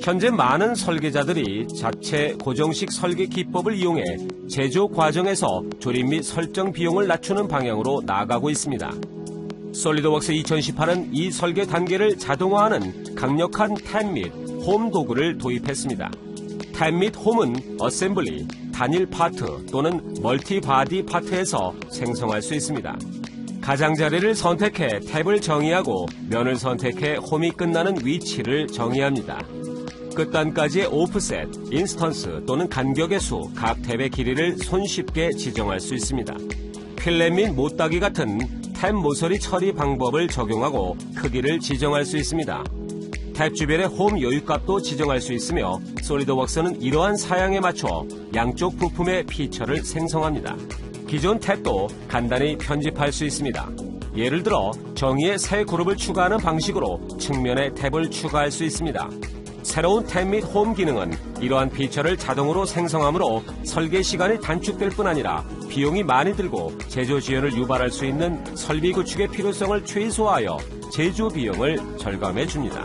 현재 많은 설계자들이 자체 고정식 설계 기법을 이용해 제조 과정에서 조립 및 설정 비용을 낮추는 방향으로 나아가고 있습니다. 솔리드웍스 2018은 이 설계 단계를 자동화하는 강력한 탭 및 홈 도구를 도입했습니다. 탭 및 홈은 어셈블리, 단일 파트 또는 멀티 바디 파트에서 생성할 수 있습니다. 가장자리를 선택해 탭을 정의하고 면을 선택해 홈이 끝나는 위치를 정의합니다. 끝단까지의 오프셋, 인스턴스 또는 간격의 수, 각 탭의 길이를 손쉽게 지정할 수 있습니다. 필렛 및 못따기 같은 탭 모서리 처리 방법을 적용하고 크기를 지정할 수 있습니다. 탭 주변의 홈 여유값도 지정할 수 있으며 솔리드웍스는 이러한 사양에 맞춰 양쪽 부품의 피처를 생성합니다. 기존 탭도 간단히 편집할 수 있습니다. 예를 들어 정의의 새 그룹을 추가하는 방식으로 측면에 탭을 추가할 수 있습니다. 새로운 탭 및 홈 기능은 이러한 피처를 자동으로 생성하므로 설계 시간이 단축될 뿐 아니라 비용이 많이 들고 제조 지연을 유발할 수 있는 설비 구축의 필요성을 최소화하여 제조 비용을 절감해 줍니다.